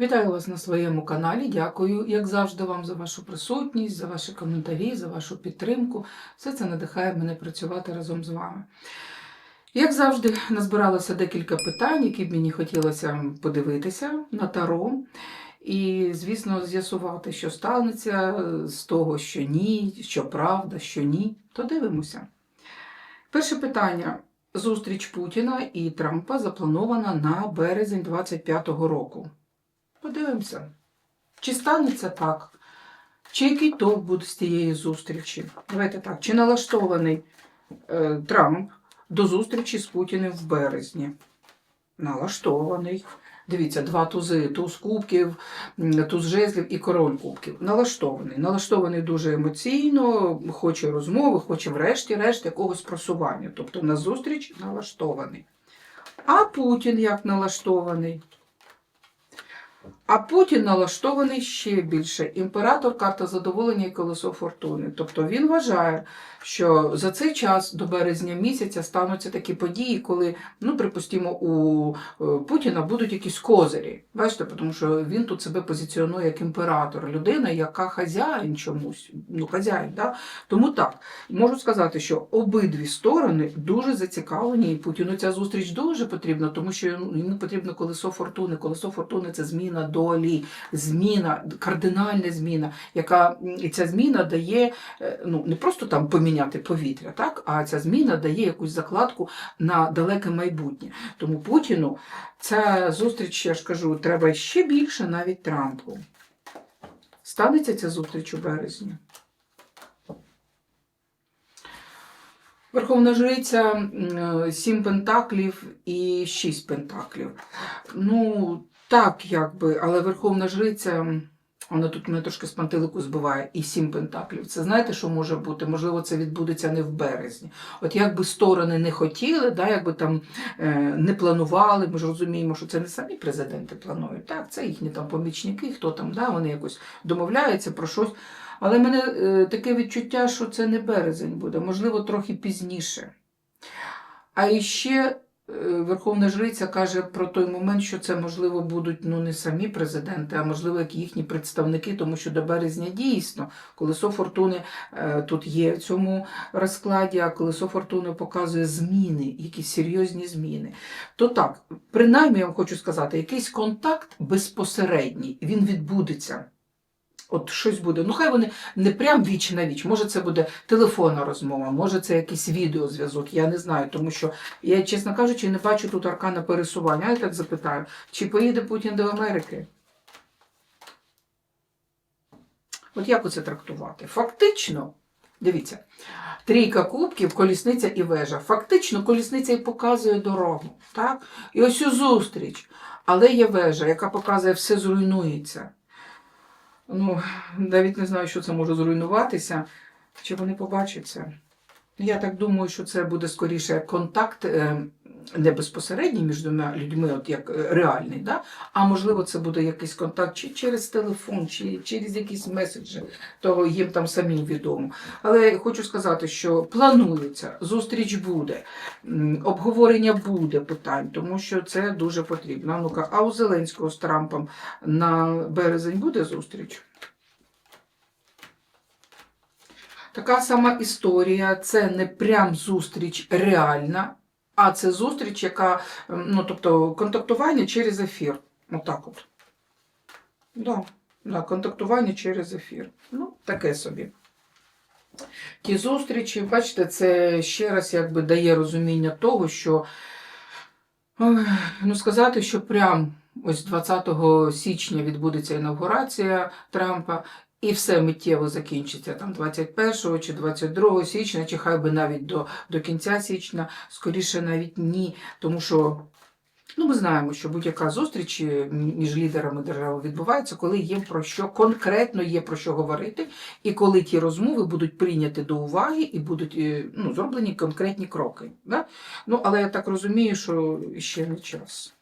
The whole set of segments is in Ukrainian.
Вітаю вас на своєму каналі. Дякую, як завжди, вам за вашу присутність, за ваші коментарі, за вашу підтримку. Все це надихає мене працювати разом з вами. Як завжди, назбиралося декілька питань, які б мені хотілося подивитися на таро. І, звісно, з'ясувати, що станеться з того, що ні, що правда, що ні. То дивимося. Перше питання. Зустріч Путіна і Трампа запланована на березень 25-го року. Подивимося, чи станеться так, чи який товк буде з тієї зустрічі. Давайте так, чи налаштований е, Трамп до зустрічі з Путіним в березні? Налаштований. Дивіться, два тузи, туз кубків, туз жезлів і король кубків. Налаштований. Налаштований дуже емоційно, хоче розмови, хоче врешті-решт якогось просування. Тобто на зустріч налаштований. А Путін як налаштований? А Путін налаштований ще більше. Імператор карта задоволення і колесо фортуни. Тобто він вважає, що за цей час до березня місяця стануться такі події, коли, ну, припустимо, у е, Путіна будуть якісь козирі. Бачите, тому що він тут себе позиціонує як імператор, людина, яка хазяїн чомусь, ну хазяїн, да? Тому так, можу сказати, що обидві сторони дуже зацікавлені, і Путіну ця зустріч дуже потрібна, тому що йому потрібно колесо фортуни. Колесо фортуни це зміна долі, зміна, кардинальна зміна, яка і ця зміна дає е, ну не просто там поміняти повітря, так а ця зміна дає якусь закладку на далеке майбутнє. Тому Путіну ця зустріч, я ж кажу, треба ще більше навіть Трампу. Станеться ця зустріч у березні. Верховна жриця сім пентаклів і шість пентаклів. Ну, так, якби, але Верховна жриця, вона тут мене трошки з пантелику збиває, і сім пентаклів. Це знаєте, що може бути? Можливо, це відбудеться не в березні. От якби сторони не хотіли, да, якби там е, не планували, ми ж розуміємо, що це не самі президенти планують, так, це їхні там помічники, хто там, да, вони якось домовляються про щось. Але в мене е, таке відчуття, що це не березень буде, можливо, трохи пізніше. А іще Верховна Жриця каже про той момент, що це, можливо, будуть ну, не самі президенти, а можливо, як їхні представники, тому що до березня дійсно колесо фортуни е, тут є в цьому розкладі, а колесо фортуни показує зміни, якісь серйозні зміни. То так, принаймні, я вам хочу сказати, якийсь контакт безпосередній, він відбудеться. От щось буде. Ну, хай вони не прям віч на віч. Може, це буде телефонна розмова, може, це якийсь відеозв'язок. Я не знаю, тому що я, чесно кажучи, не бачу тут аркана пересування. Я так запитаю, чи поїде Путін до Америки? От як оце трактувати? Фактично, дивіться, трійка кубків, колісниця і вежа. Фактично, колісниця і показує дорогу. Так? І ось у зустріч. Але є вежа, яка показує, все зруйнується. Ну, навіть не знаю, що це може зруйнуватися, чи вони побачаться. Я так думаю, що це буде скоріше контакт е, не безпосередній між двома людьми, от як е, реальний, да? а можливо, це буде якийсь контакт чи через телефон, чи через якісь меседжі, то їм там самим відомо. Але хочу сказати, що планується, зустріч буде, обговорення буде питань, тому що це дуже потрібно. Ну-ка, а у Зеленського з Трампом на березень буде зустріч? Така сама історія, це не прям зустріч реальна, а це зустріч, яка, ем, ну, тобто, контактування через ефір. Отак от. Да, да, контактування через ефір. Ну, таке собі. Ті зустрічі, бачите, це ще раз якби дає розуміння того, що ну, сказати, що прям ось 20 січня відбудеться інаугурація Трампа, і все миттєво закінчиться там 21 чи 22 січня, чи хай би навіть до, до кінця січня, скоріше навіть ні, тому що. Ну, ми знаємо, що будь-яка зустріч е, між лідерами держави відбувається, коли є про що конкретно є про що говорити, і коли ті розмови будуть прийняті до уваги і будуть е, ну, зроблені конкретні кроки. Да? Ну, але я так розумію, що ще не час.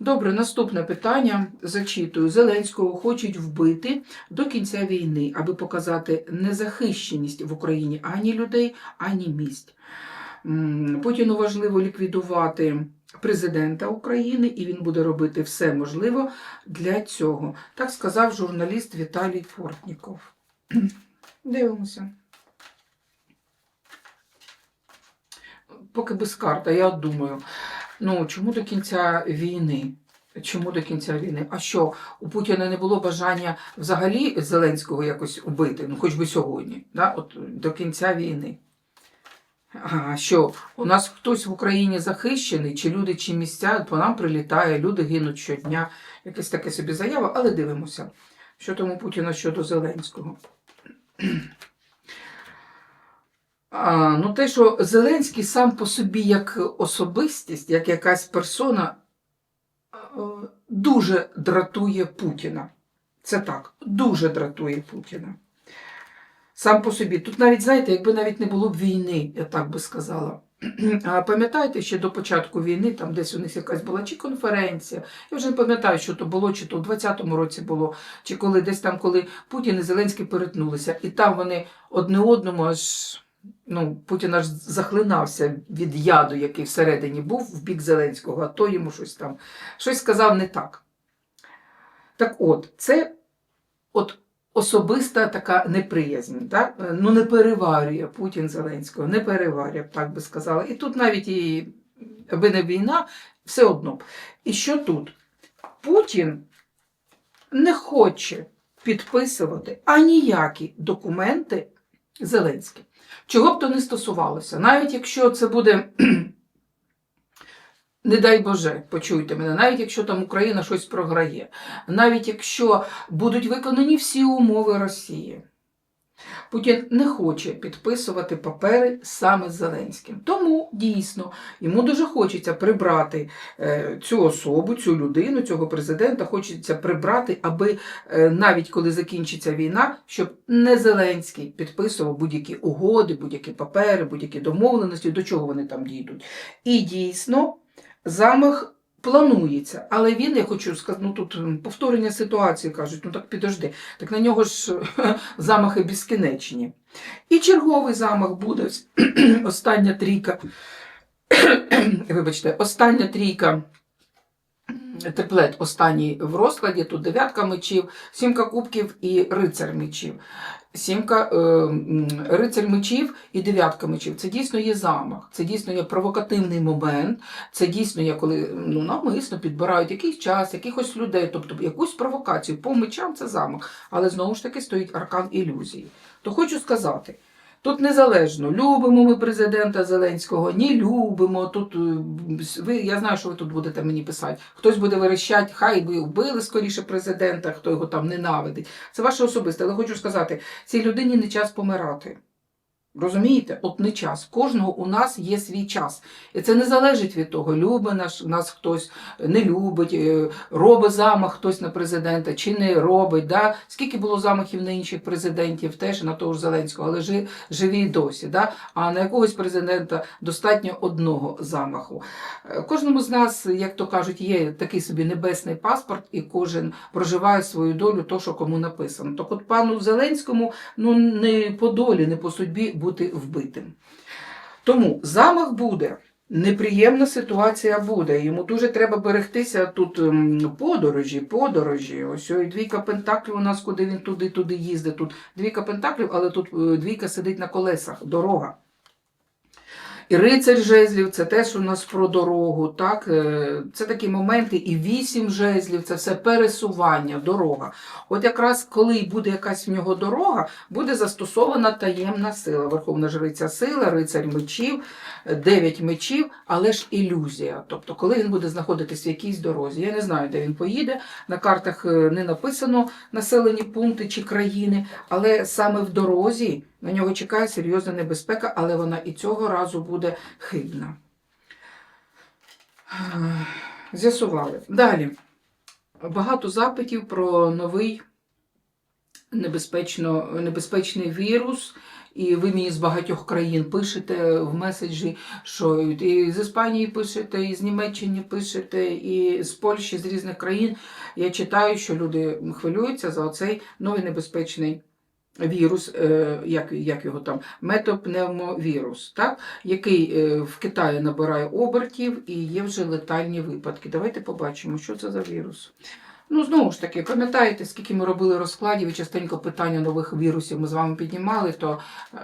Добре, наступне питання. Зачитую. Зеленського хочуть вбити до кінця війни, аби показати незахищеність в Україні ані людей, ані місць. Путіну важливо ліквідувати президента України, і він буде робити все можливе для цього. Так сказав журналіст Віталій Портніков. Дивимося. Поки без карта, я думаю, ну чому до кінця війни? Чому до кінця війни? А що, у Путіна не було бажання взагалі Зеленського якось убити, ну хоч би сьогодні, да? от до кінця війни? А що, у нас хтось в Україні захищений, чи люди, чи місця, по нам прилітає, люди гинуть щодня. Якась таке собі заява, але дивимося, що тому Путіна щодо Зеленського. Ну, те, що Зеленський сам по собі як особистість, як якась персона, е, дуже дратує Путіна. Це так, дуже дратує Путіна. Сам по собі. Тут навіть, знаєте, якби навіть не було б війни, я так би сказала. А пам'ятаєте, ще до початку війни, там десь у них якась була чи конференція, я вже не пам'ятаю, що то було, чи то у 20-му році було, чи коли десь там, коли Путін і Зеленський перетнулися, і там вони одне одному аж. Ну, Путін аж захлинався від яду, який всередині був в бік Зеленського, а то йому щось там щось сказав не так. Так от, це от особиста така неприязнь. Так? Ну, не переварює Путін Зеленського, не переварює, так би сказала. І тут навіть і аби не війна, все одно. І що тут? Путін не хоче підписувати аніякі документи Зеленським. Чого б то не стосувалося, навіть якщо це буде, не дай Боже, почуйте мене, навіть якщо там Україна щось програє, навіть якщо будуть виконані всі умови Росії, Путін не хоче підписувати папери саме з Зеленським. Тому дійсно йому дуже хочеться прибрати е, цю особу, цю людину, цього президента, хочеться прибрати, аби е, навіть коли закінчиться війна, щоб не Зеленський підписував будь-які угоди, будь-які папери, будь-які домовленості, до чого вони там дійдуть. І дійсно замах. Планується, але він, я хочу сказати, ну тут повторення ситуації кажуть, ну так підожди, так на нього ж замахи безкінечні. І черговий замах буде остання трійка. Вибачте, остання трійка. Триплет останній в розкладі, тут дев'ятка мечів, сімка кубків і рицар мечів. Сімка е, м, рицар мечів і дев'ятка мечів. Це дійсно є замах, це дійсно є провокативний момент, це дійсно є, коли ну, навмисно підбирають якийсь час, якихось людей, тобто якусь провокацію. По мечам це замах, але знову ж таки стоїть аркан ілюзії. То хочу сказати. Тут незалежно, любимо ми президента Зеленського, не любимо. Тут е, ви, я знаю, що ви тут будете мені писати. Хтось буде верещати, хай ви вбили скоріше президента, хто його там ненавидить. Це ваше особисте. Але хочу сказати, цій людині не час помирати. Розумієте? От не час. Кожного у нас є свій час. І це не залежить від того, любить наш, нас хтось, не любить, е, робить замах хтось на президента чи не робить. Да? Скільки було замахів на інших президентів, теж на того ж Зеленського, але жи, живі досі. Да? А на якогось президента достатньо одного замаху. Е, Кожному з нас, як то кажуть, є такий собі небесний паспорт, і кожен проживає свою долю, то, що кому написано. Так от пану Зеленському ну, не по долі, не по судьбі бути вбитим. Тому замах буде. Неприємна ситуація буде. Йому дуже треба берегтися тут ем, подорожі, подорожі. Ось і двійка пентаклів у нас, куди він туди-туди їздить. Тут двійка пентаклів, але тут е, двійка сидить на колесах, дорога. І рицарь жезлів це теж у нас про дорогу. Так? Е, Це такі моменти, і вісім жезлів це все пересування, дорога. От якраз коли буде якась в нього дорога, буде застосована таємна сила. Верховна жриця сила, рицарь мечів, дев'ять мечів, але ж ілюзія. Тобто, коли він буде знаходитись в якійсь дорозі. Я не знаю, де він поїде. На картах е, не написано населені пункти чи країни, але саме в дорозі на нього чекає серйозна небезпека, але вона і цього разу буде хибна. Ех, З'ясували. Далі. Багато запитів про новий небезпечно, небезпечний вірус. І ви мені з багатьох країн пишете в меседжі, що і з Іспанії пишете, і з Німеччини пишете, і з Польщі, з різних країн. Я читаю, що люди хвилюються за оцей новий небезпечний вірус, е, як, як його там, метапневмовірус, так? який е, в Китаї набирає обертів і є вже летальні випадки. Давайте побачимо, що це за вірус. Ну, знову ж таки, пам'ятаєте, скільки ми робили розкладів і частенько питання нових вірусів ми з вами піднімали, то е,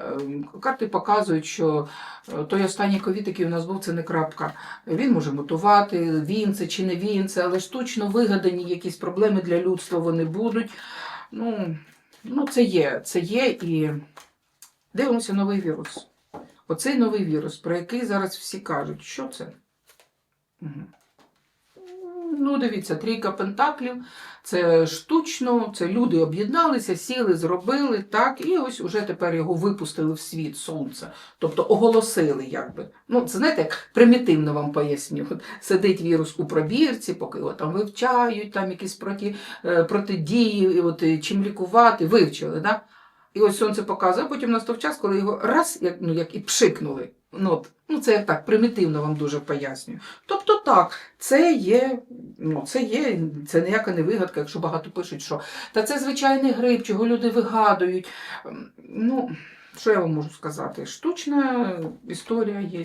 карти показують, що е, той останній ковід, який у нас був, це не крапка. Він може мутувати, він це чи не він це, але штучно вигадані якісь проблеми для людства вони будуть. Ну, ну це є, це є і дивимося новий вірус. Оцей новий вірус, про який зараз всі кажуть, що це? Угу. Ну, дивіться, трійка пентаклів, це штучно, це люди об'єдналися, сіли, зробили так, і ось уже тепер його випустили в світ сонце. Тобто оголосили, якби. Ну, це знаєте, як примітивно вам поясню. От Сидить вірус у пробірці, поки його там вивчають, там якісь проти, е, протидії, от, е, чим лікувати, вивчили. Да? І ось сонце показує, а потім настав час, коли його раз, як, ну, як і пшикнули. Ну, от, ну, це я так примітивно вам дуже пояснюю. Тобто так, це є, ну, це є, це ніяка не вигадка, якщо багато пишуть, що та це звичайний гриб, чого люди вигадують. Ем, Ну, що я вам можу сказати? Штучна історія є.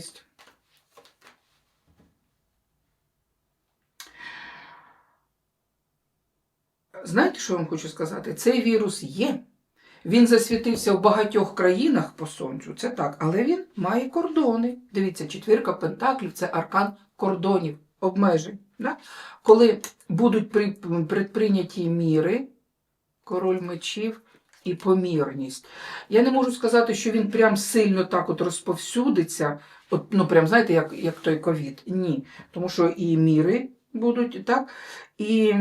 Знаєте, що я вам хочу сказати? Цей вірус є. Він засвітився в багатьох країнах по сонцю, це так, але він має кордони. Дивіться, четвірка пентаклів це аркан кордонів, обмежень. Да? Коли будуть при- предприйняті міри, король мечів і помірність. Я не можу сказати, що він прям сильно так от розповсюдиться, от, ну прям знаєте, як, як той ковід. Ні. Тому що і міри будуть, так, і.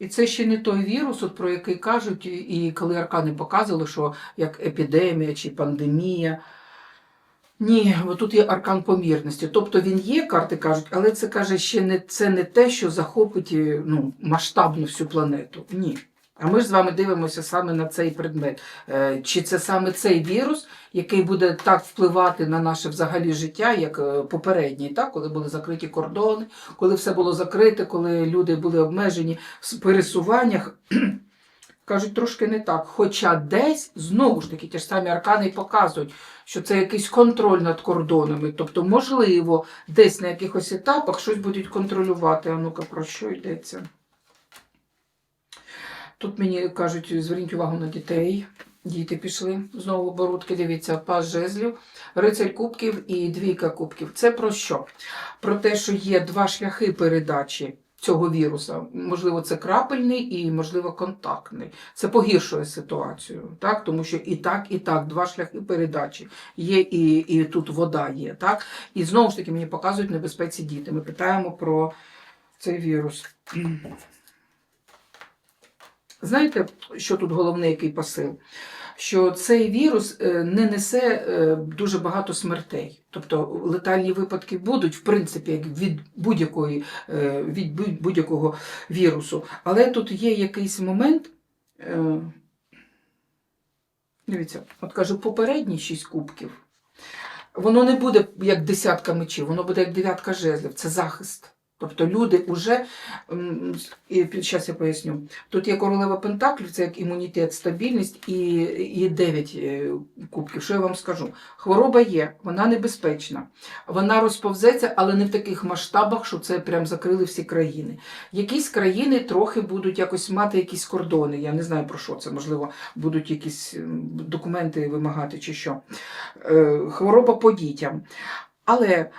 І це ще не той вірус, от про який кажуть, і коли аркани показували, що як епідемія чи пандемія. Ні, бо тут є аркан помірності. Тобто він є, карти кажуть, але це каже, ще не це не те, що захопить е, ну, масштабно всю планету. Ні. А ми ж з вами дивимося саме на цей предмет. Е, Чи це саме цей вірус, який буде так впливати на наше взагалі життя, як е, попередній, так? коли були закриті кордони, коли все було закрите, коли люди були обмежені в пересуваннях. Кажуть, трошки не так. Хоча десь, знову ж таки, ті ж самі аркани показують, що це якийсь контроль над кордонами. Тобто, можливо, десь на якихось етапах щось будуть контролювати. А ну-ка, про що йдеться? Тут мені кажуть, зверніть увагу на дітей. Діти пішли знову оборудки. Дивіться, пас жезлів, рицарь кубків і двійка кубків. Це про що? Про те, що є два шляхи передачі цього віруса. Можливо, це крапельний і, можливо, контактний. Це погіршує ситуацію, так? тому що і так, і так, два шляхи передачі. Є і, і тут вода є. Так? І знову ж таки мені показують небезпеці діти. Ми питаємо про цей вірус. Знаєте, що тут головний який посил? Що цей вірус е, не несе е, дуже багато смертей. Тобто летальні випадки будуть, в принципі, як від будь-якої е, від будь- будь-якого вірусу. Але тут є якийсь момент. Дивіться, от кажу, попередні шість кубків. Воно не буде як десятка мечів, воно буде як дев'ятка жезлів. Це захист. Тобто люди вже, зараз я поясню, тут є королева Пентаклів, це як імунітет, стабільність і, і 9 е, кубків. Що я вам скажу? Хвороба є, вона небезпечна, вона розповзеться, але не в таких масштабах, що це прям закрили всі країни. Якісь країни трохи будуть якось мати якісь кордони. Я не знаю про що це, можливо, будуть якісь документи вимагати чи що. Е, Хвороба по дітям. Але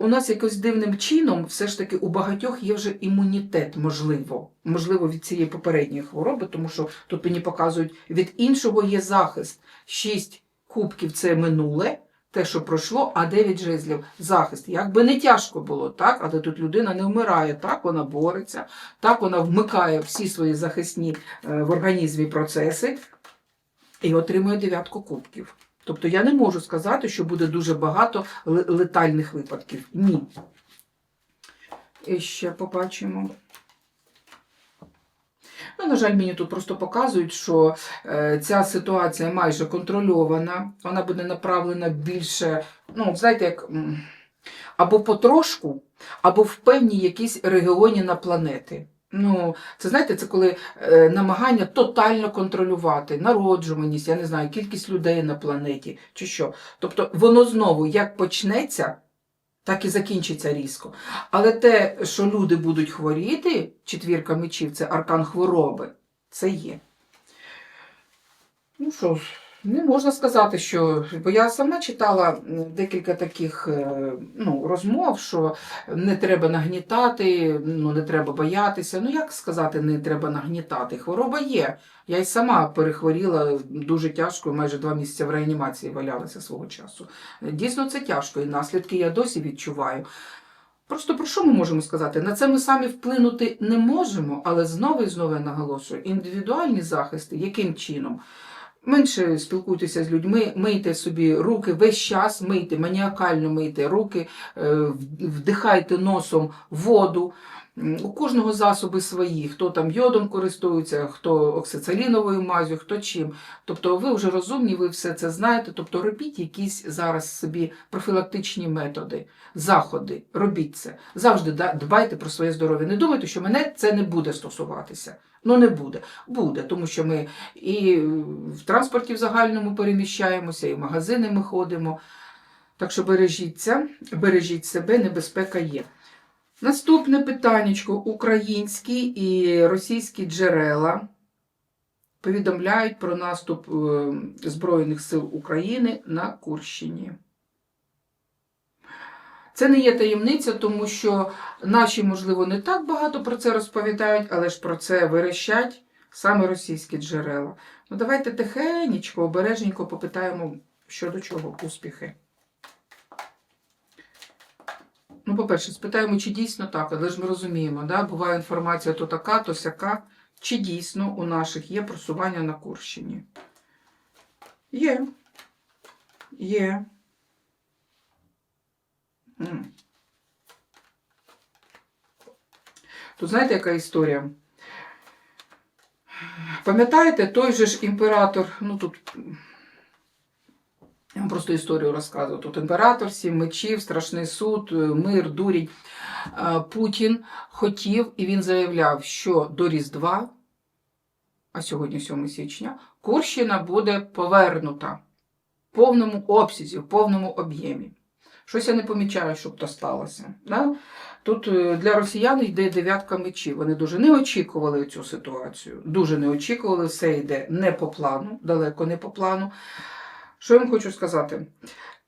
у нас якось дивним чином, все ж таки, у багатьох є вже імунітет, можливо, можливо, від цієї попередньої хвороби, тому що тут мені показують, від іншого є захист. Шість кубків це минуле, те, що пройшло, а дев'ять жезлів захист. Як би не тяжко було, так? Але тут людина не вмирає, так, вона бореться, так, вона вмикає всі свої захисні е, в організмі процеси і отримує дев'ятку кубків. Тобто я не можу сказати, що буде дуже багато летальних випадків. Ні. І ще побачимо. Ну, на жаль, мені тут просто показують, що е, ця ситуація майже контрольована, вона буде направлена більше, ну, знаєте, як або потрошку, або в певній якійсь регіоні на планети. Ну, це знаєте, це коли е, намагання тотально контролювати народжуваність, я не знаю, кількість людей на планеті чи що. Тобто воно знову як почнеться, так і закінчиться різко. Але те, що люди будуть хворіти, четвірка мечів, це аркан хвороби, це є. Ну що ж, не можна сказати, що. Бо я сама читала декілька таких е, ну, розмов, що не треба нагнітати, ну не треба боятися. Ну як сказати, не треба нагнітати? Хвороба є. Я й сама перехворіла дуже тяжко, майже два місяці в реанімації валялася свого часу. Дійсно, це тяжко, і наслідки я досі відчуваю. Просто про що ми можемо сказати? На це ми самі вплинути не можемо, але знову і знову я наголошую, індивідуальні захисти, яким чином? Менше спілкуйтеся з людьми, мийте собі руки весь час, мийте, маніакально мийте руки, е, вдихайте носом воду. У кожного засоби свої, хто там йодом користується, хто оксициліновою мазю, хто чим. Тобто ви вже розумні, ви все це знаєте. Тобто робіть якісь зараз собі профілактичні методи, заходи, робіть це. Завжди дбайте про своє здоров'я. Не думайте, що мене це не буде стосуватися. Ну не буде. Буде, тому що ми і в транспорті в загальному переміщаємося, і в магазини ми ходимо. Так що бережіться, бережіть себе, небезпека є. Наступне питаннячко. Українські і російські джерела повідомляють про наступ е, Збройних сил України на Курщині. Це не є таємниця, тому що наші, можливо, не так багато про це розповідають, але ж про це верещать саме російські джерела. Ну, давайте тихенечко, обережненько попитаємо, що до чого успіхи. Ну, по-перше, спитаємо, чи дійсно так, але ж ми розуміємо, да? буває інформація то така, то сяка. Чи дійсно у наших є просування на Курщині? Є. Є. Тут знаєте, яка історія? Пам'ятаєте, той же ж імператор, ну тут я вам просто історію розказую. Тут імператор, сім мечів, страшний суд, е, мир, дурінь. Е, Путін хотів і він заявляв, що до Різдва, а сьогодні 7 січня, Курщина буде повернута в повному обсязі, в повному об'ємі. Щось я не помічаю, щоб то сталося. Да? Тут е, для росіян йде дев'ятка мечів. Вони дуже не очікували цю ситуацію. Дуже не очікували, все йде не по плану, далеко не по плану. Що я вам хочу сказати?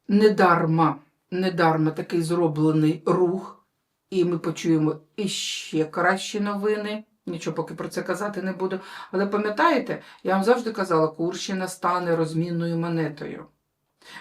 Недарма, недарма такий зроблений рух, і ми почуємо іще кращі новини. Нічого поки про це казати не буду. Але пам'ятаєте, я вам завжди казала, Курщина стане розмінною монетою.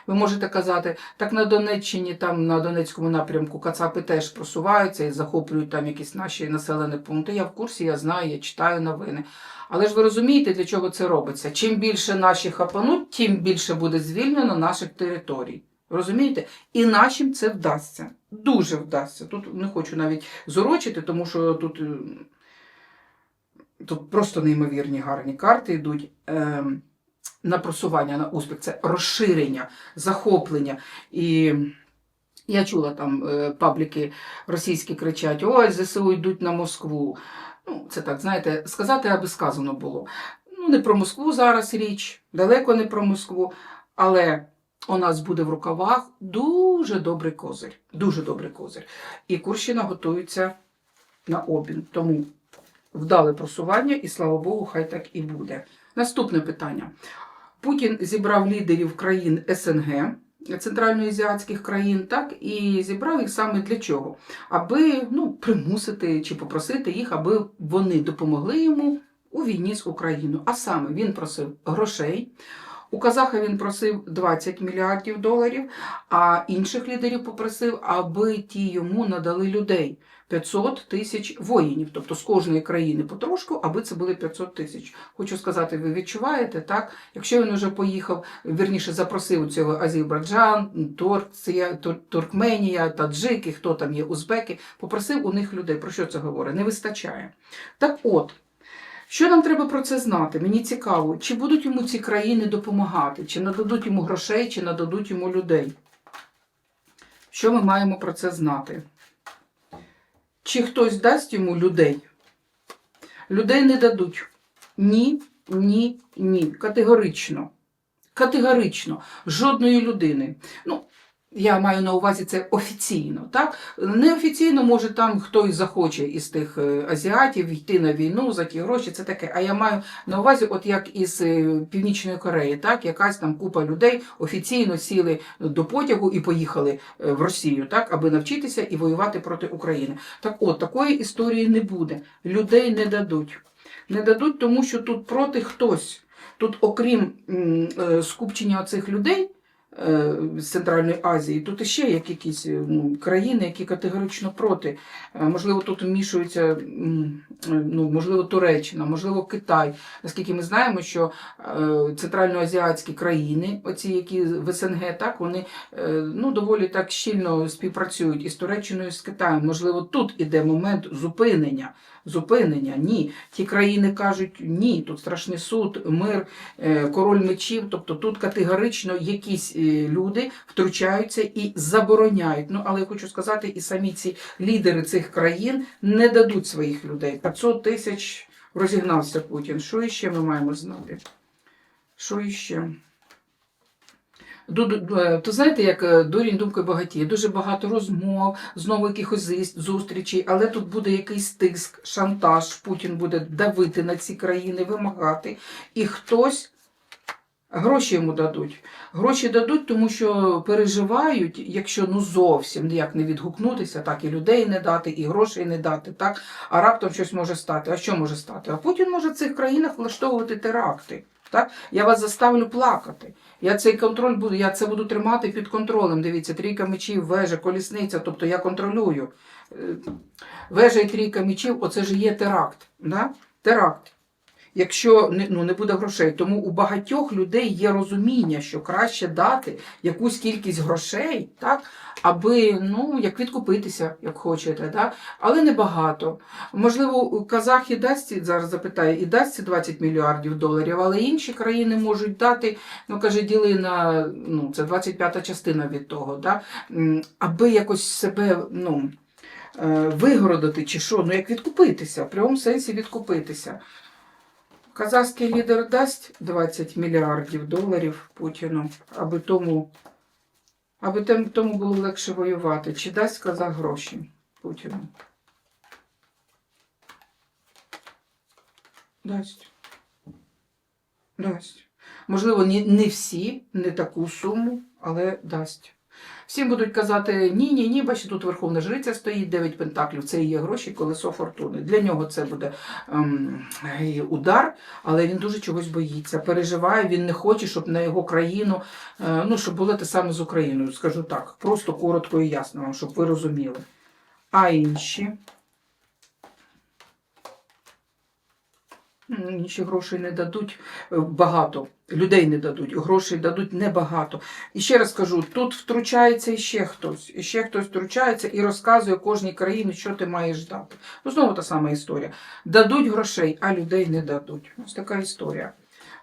Ви можете казати, так на Донеччині, там на Донецькому напрямку Кацапи теж просуваються і захоплюють там якісь наші населені пункти. Я в курсі, я знаю, я читаю новини. Але ж ви розумієте, для чого це робиться? Чим більше наші хапануть, тим більше буде звільнено наших територій. Розумієте? І нашим це вдасться. Дуже вдасться. Тут не хочу навіть зорочити, тому що тут, е, тут просто неймовірні гарні карти йдуть. На просування, на успіх, це розширення, захоплення. І я чула там е, пабліки російські кричать: ой, ЗСУ йдуть на Москву. Ну, це так, знаєте, сказати, аби сказано було. Ну, не про Москву зараз річ, далеко не про Москву, але у нас буде в рукавах дуже добрий козир. Дуже добрий козир. І Курщина готується на обмін. Тому вдале просування, і слава Богу, хай так і буде. Наступне питання. Путін зібрав лідерів країн СНГ, центральноазіатських країн, так і зібрав їх саме для чого? Аби ну, примусити чи попросити їх, аби вони допомогли йому у війні з Україною. А саме він просив грошей. У Казаха він просив 20 мільярдів доларів, а інших лідерів попросив, аби ті йому надали людей 500 тисяч воїнів, тобто з кожної країни потрошку, аби це були 500 тисяч. Хочу сказати, ви відчуваєте, так? Якщо він уже поїхав, вірніше запросив цього Азербайджан, Турція, Туркменія, Таджики, хто там є, узбеки, попросив у них людей. Про що це говорить? Не вистачає. Так от. Що нам треба про це знати? Мені цікаво, чи будуть йому ці країни допомагати, чи нададуть йому грошей, чи нададуть йому людей. Що ми маємо про це знати? Чи хтось дасть йому людей? Людей не дадуть. Ні, ні, ні. Категорично. Категорично. Жодної людини. Ну, я маю на увазі це офіційно, так? Неофіційно, може, там хтось захоче із тих е, азіатів йти на війну за ті гроші, це таке. А я маю на увазі, от як із е, Північної Кореї, так? Якась там купа людей офіційно сіли до потягу і поїхали е, в Росію, так, аби навчитися і воювати проти України. Так от, такої історії не буде. Людей не дадуть. Не дадуть, тому що тут проти хтось. Тут, окрім скупчення цих людей з Центральної Азії, тут іще є якісь е, ну, країни, які категорично проти. Е, Можливо, тут вмішується, е, ну, можливо, Туреччина, можливо, Китай. Наскільки ми знаємо, що е, центральноазіатські країни, оці, які в СНГ, так, вони е, ну, доволі так щільно співпрацюють із Туреччиною, і з Китаєм. Можливо, тут іде момент зупинення. Зупинення, ні. Ті країни кажуть ні, тут страшний суд, мир, е, король мечів. Тобто тут категорично якісь е, люди втручаються і забороняють. Ну, але я хочу сказати, і самі ці лідери цих країн не дадуть своїх людей. 500 тисяч розігнався Путін. Що іще ми маємо знати? Що іще? Е, То знаєте, як е, дурінь думкою багатіє, дуже багато розмов, знову якихось зустрічей, але тут буде якийсь тиск, шантаж. Путін буде давити на ці країни, вимагати. І хтось гроші йому дадуть. Гроші дадуть, тому що переживають, якщо ну зовсім ніяк не відгукнутися, так і людей не дати, і грошей не дати, так а раптом щось може стати. А що може стати? А Путін може в цих країнах влаштовувати теракти. Так, я вас заставлю плакати. Я цей контроль буду, я це буду тримати під контролем. Дивіться, трійка мечів, вежа, колісниця, тобто я контролюю. Е, Вежа і трійка мечів, оце ж є теракт. Да? Теракт. Якщо ну, не буде грошей, тому у багатьох людей є розуміння, що краще дати якусь кількість грошей, так, аби ну, як відкупитися, як хочете, да? але не багато. Можливо, казах і дасть, зараз запитаю, і дасть 20 мільярдів доларів, але інші країни можуть дати, ну каже, діли на ну, це 25-та частина від того, м, аби якось себе ну, е, вигородити чи що, ну як відкупитися, в прямому сенсі відкупитися. Казахський лідер дасть 20 мільярдів доларів Путіну, аби тому, аби тому було легше воювати. Чи дасть казах гроші Путіну? Дасть. Дасть. Можливо, не всі, не таку суму, але дасть. Всім будуть казати, ні, ні, ні, бачите, тут Верховна Жриця стоїть, 9 пентаклів, це і є гроші, колесо фортуни. Для нього це буде ем, удар, але він дуже чогось боїться, переживає, він не хоче, щоб на його країну, е, ну, щоб було те саме з Україною, скажу так, просто коротко і ясно вам, щоб ви розуміли. А інші. Інші грошей не дадуть е, багато, людей не дадуть, грошей дадуть небагато. І ще раз кажу, тут втручається іще хтось, іще хтось втручається і розказує кожній країні, що ти маєш дати. Ну, знову та сама історія. Дадуть грошей, а людей не дадуть. Ось така історія.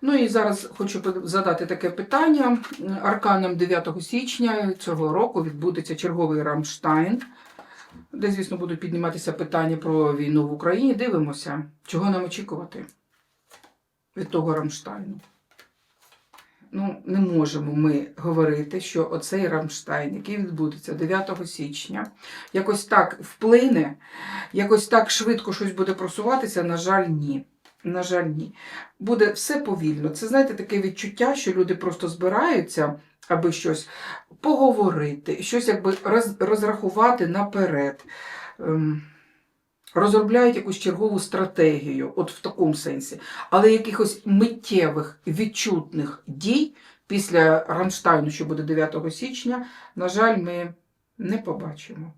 Ну і зараз хочу задати таке питання. Арканом 9 січня цього року відбудеться черговий Рамштайн, де, звісно, будуть підніматися питання про війну в Україні. Дивимося, чого нам очікувати від того Рамштайну. Ну, не можемо ми говорити, що оцей Рамштайн, який відбудеться 9 січня, якось так вплине, якось так швидко щось буде просуватися, на жаль, ні. На жаль, ні. Буде все повільно. Це, знаєте, таке відчуття, що люди просто збираються, аби щось поговорити, щось якби розрахувати наперед. Розробляють якусь чергову стратегію, от в такому сенсі. Але якихось миттєвих відчутних дій після Рамштайну, що буде 9 січня, на жаль, ми не побачимо.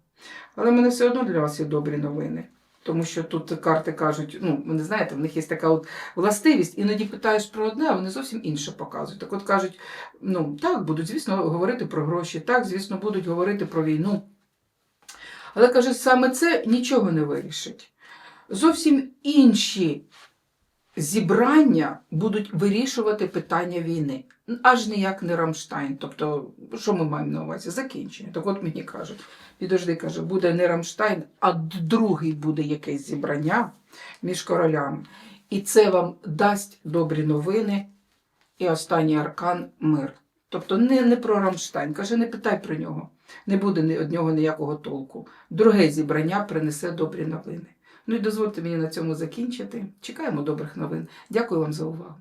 Але в мене все одно для вас є добрі новини. Тому що тут карти кажуть, ну, ви не знаєте, в них є така от властивість, іноді питаєш про одне, а вони зовсім інше показують. Так от кажуть, ну так, будуть, звісно, говорити про гроші, так, звісно, будуть говорити про війну. Але каже, саме це нічого не вирішить. Зовсім інші зібрання будуть вирішувати питання війни. Аж ніяк не Рамштайн. Тобто, що ми маємо на увазі? Закінчення. Так от мені кажуть, підожди, каже, буде не Рамштайн, а другий буде якесь зібрання між королями. І це вам дасть добрі новини і останній аркан мир. Тобто не, не про Рамштайн. Каже, не питай про нього. Не буде ні- від нього ніякого толку. Друге зібрання принесе добрі новини. Ну і дозвольте мені на цьому закінчити. Чекаємо добрих новин. Дякую вам за увагу.